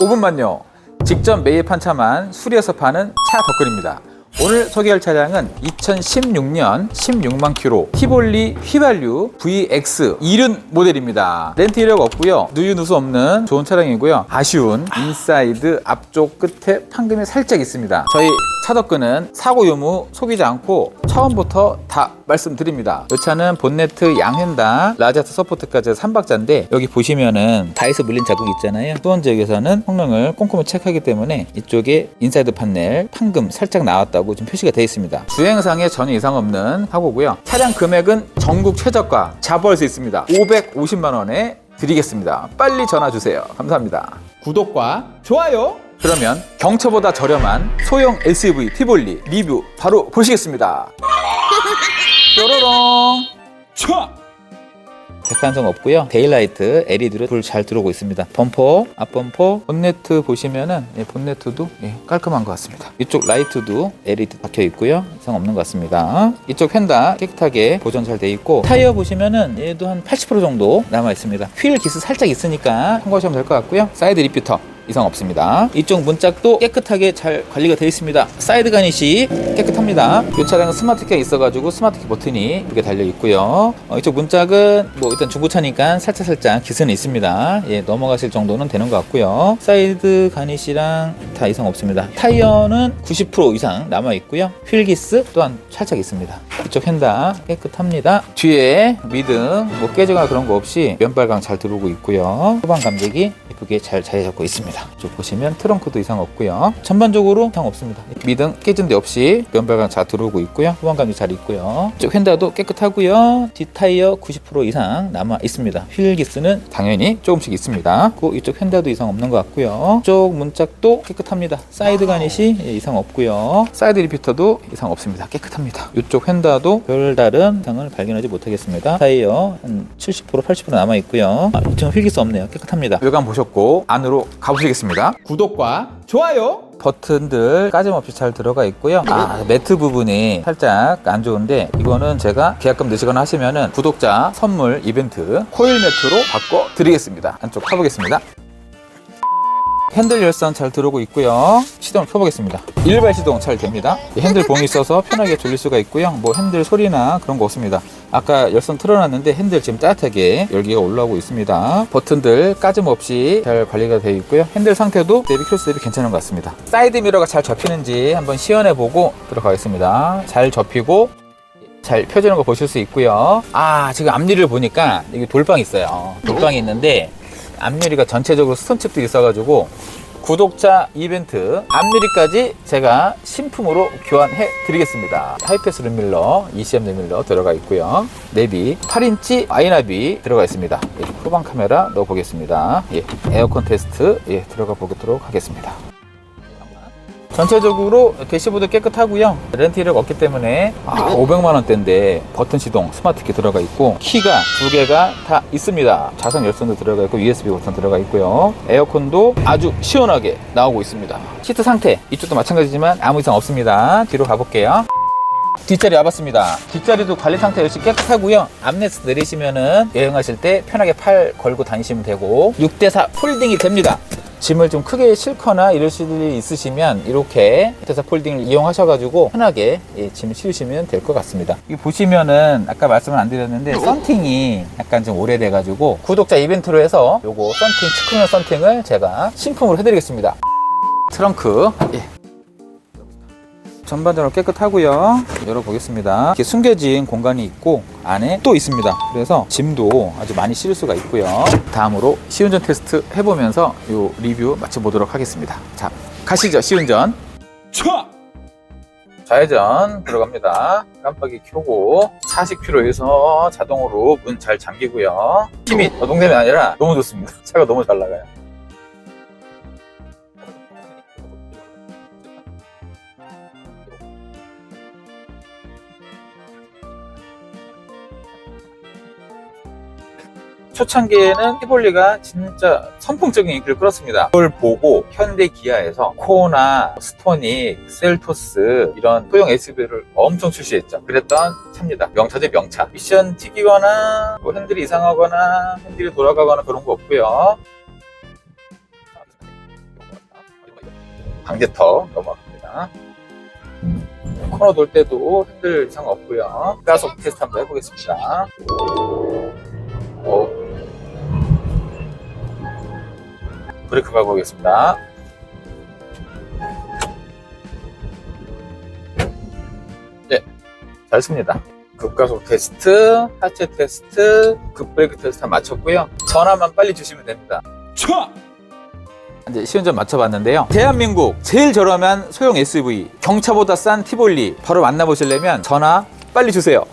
5분만요. 직접 매입한 차만 수리해서 파는 차 덧글입니다. 오늘 소개할 차량은 2016년 16만 킬로 티볼리 휘발유 VX 이륜 모델입니다. 렌트 이력 없고요. 누유 누수 없는 좋은 차량이고요. 아쉬운 인사이드 앞쪽 끝에 판금이 살짝 있습니다. 저희 차덕근은 사고 유무 속이지 않고 처음부터 다 말씀드립니다. 이 차는 본네트 양hen다 라자트 서포트까지 3박자인데 여기 보시면은 다이소 물린 자국 있잖아요. 수원 지역에서는 성능을 꼼꼼히 체크하기 때문에 이쪽에 인사이드 판넬 판금 살짝 나왔다고 지금 표시가 되어 있습니다. 주행상에 전혀 이상 없는 사고고요. 차량 금액은 전국 최저가 자부할 수 있습니다. 550만 원에 드리겠습니다. 빨리 전화 주세요. 감사합니다. 구독과 좋아요. 그러면 경차보다 저렴한 소형 SUV 티볼리 리뷰 바로 보시겠습니다. 뾰로롱. 촤! 백한점 없고요. 데일라이트 LED로 불 잘 들어오고 있습니다. 범퍼, 앞범퍼, 본네트 보시면은 예, 본네트도 예, 깔끔한 것 같습니다. 이쪽 라이트도 LED 박혀 있고요. 이상 없는 것 같습니다. 이쪽 펜다 깨끗하게 보존 잘 돼 있고 타이어 보시면은 얘도 한 80% 정도 남아 있습니다. 휠 기스 살짝 있으니까 참고하시면 될 것 같고요. 사이드 리피터 이상 없습니다. 이쪽 문짝도 깨끗하게 잘 관리가 되어 있습니다. 사이드 가닛이 깨끗합니다. 이 차량은 스마트키가 있어가지고 스마트키 버튼이 이렇게 달려 있고요. 어, 이쪽 문짝은 뭐 일단 중고차니까 살짝 살짝 기스는 있습니다. 예, 넘어가실 정도는 되는 것 같고요. 사이드 가닛이랑 다 이상 없습니다. 타이어는 90% 이상 남아 있고요. 휠 기스 또한 살짝 있습니다. 이쪽 핸다 깨끗합니다. 뒤에 미등 뭐 깨지거나 그런 거 없이 면발광 잘 들어오고 있고요. 후방 감독이 예쁘게 잘 자리 잡고 있습니다. 쪽 보시면 트렁크도 이상 없고요. 전반적으로 이상 없습니다. 미등 깨진 데 없이 면발광 잘 들어오고 있고요. 후방 감독 잘 있고요. 이쪽 휀다도 깨끗하고요. 뒷타이어 90% 이상 남아 있습니다. 휠 기스는 당연히 조금씩 있습니다. 그리고 이쪽 휀다도 이상 없는 것 같고요. 이쪽 문짝도 깨끗합니다. 사이드 가닛이 예, 이상 없고요. 사이드 리피터도 이상 없습니다. 깨끗합니다. 이쪽 휀다 도 별다른 이상을 발견하지 못하겠습니다. 타이어 한 70% 80% 남아 있고요. 아, 이쪽은 휠 기스 없네요. 깨끗합니다. 외관 보셨고 안으로 가보시겠습니다. 구독과 좋아요 버튼들 까짐없이 잘 들어가 있고요. 아, 매트 부분이 살짝 안 좋은데 이거는 제가 계약금 내시거나 하시면은 구독자 선물 이벤트 코일 매트로 바꿔 드리겠습니다. 안쪽 타보겠습니다. 핸들 열선 잘 들어오고 있고요. 시동을 켜보겠습니다. 일발 시동 잘 됩니다. 핸들 봉이 있어서 편하게 돌릴 수가 있고요. 뭐 핸들 소리나 그런 거 없습니다. 아까 열선 틀어놨는데 핸들 지금 따뜻하게 열기가 올라오고 있습니다. 버튼들 까짐 없이 잘 관리가 되어 있고요. 핸들 상태도 대비 크로스 대비 괜찮은 것 같습니다. 사이드 미러가 잘 접히는지 한번 시연해 보고 들어가겠습니다. 잘 접히고 잘 펴지는 거 보실 수 있고요. 아 지금 앞니를 보니까 여기 돌방이 있어요. 돌방이 있는데 앞유리가 전체적으로 스톤칩도 있어가지고 구독자 이벤트 앞유리까지 제가 신품으로 교환해 드리겠습니다. 하이패스 룸밀러, ECM 룸밀러 들어가 있고요. 내비 8인치 아이나비 들어가 있습니다. 예, 후방 카메라 넣어 보겠습니다. 예, 에어컨 테스트 예, 들어가 보도록 하겠습니다. 전체적으로 대시보드 깨끗하고요. 렌트 이력 없기 때문에 아, 500만 원대인데 버튼 시동 스마트키 들어가 있고 키가 두 개가 다 있습니다. 자석 열선도 들어가 있고 USB 버튼 들어가 있고요. 에어컨도 아주 시원하게 나오고 있습니다. 시트 상태 이쪽도 마찬가지지만 아무 이상 없습니다. 뒤로 가볼게요. 뒷자리 와봤습니다. 뒷자리도 관리 상태 역시 깨끗하고요. 암레스 내리시면은 여행하실 때 편하게 팔 걸고 다니시면 되고 6대4 폴딩이 됩니다. 짐을 좀 크게 싣거나 이러실 일이 있으시면 이렇게 6대4 폴딩을 이용하셔가지고 편하게 예, 짐을 실으시면 될 것 같습니다. 이 보시면은 아까 말씀을 안 드렸는데 썬팅이 약간 좀 오래돼가지고 구독자 이벤트로 해서 요거 썬팅 측면 썬팅을 제가 신품으로 해드리겠습니다. 트렁크 예. 전반적으로 깨끗하고요. 열어보겠습니다. 이렇게 숨겨진 공간이 있고 안에 또 있습니다. 그래서 짐도 아주 많이 실을 수가 있고요. 다음으로 시운전 테스트 해보면서 요 리뷰 마쳐보도록 하겠습니다. 자, 가시죠. 시운전. 촤! 좌회전 들어갑니다. 깜빡이 켜고 40km에서 자동으로 문 잘 잠기고요. 힘이 노동됨이 아니라 너무 좋습니다. 차가 너무 잘 나가요. 초창기에는 티볼리가 진짜 선풍적인 인기를 끌었습니다. 그걸 보고 현대 기아에서 코나, 스토닉, 셀토스 이런 소형 SUV를 엄청 출시했죠. 그랬던 차입니다. 명차죠 명차. 미션 튀기거나 뭐 핸들이 이상하거나 핸들이 돌아가거나 그런 거 없고요. 강제터 뭐 넘어갑니다. 코너 돌 때도 핸들 이상 없고요. 가속 테스트 한번 해보겠습니다. 브레이크 밟아보겠습니다. 네, 잘 씁니다. 급가속 테스트, 하체 테스트, 급브레이크 테스트 다 마쳤고요. 전화만 빨리 주시면 됩니다. 이제 시운전 맞춰봤는데요. 대한민국 제일 저렴한 소형 SUV, 경차보다 싼 티볼리 바로 만나보시려면 전화 빨리 주세요.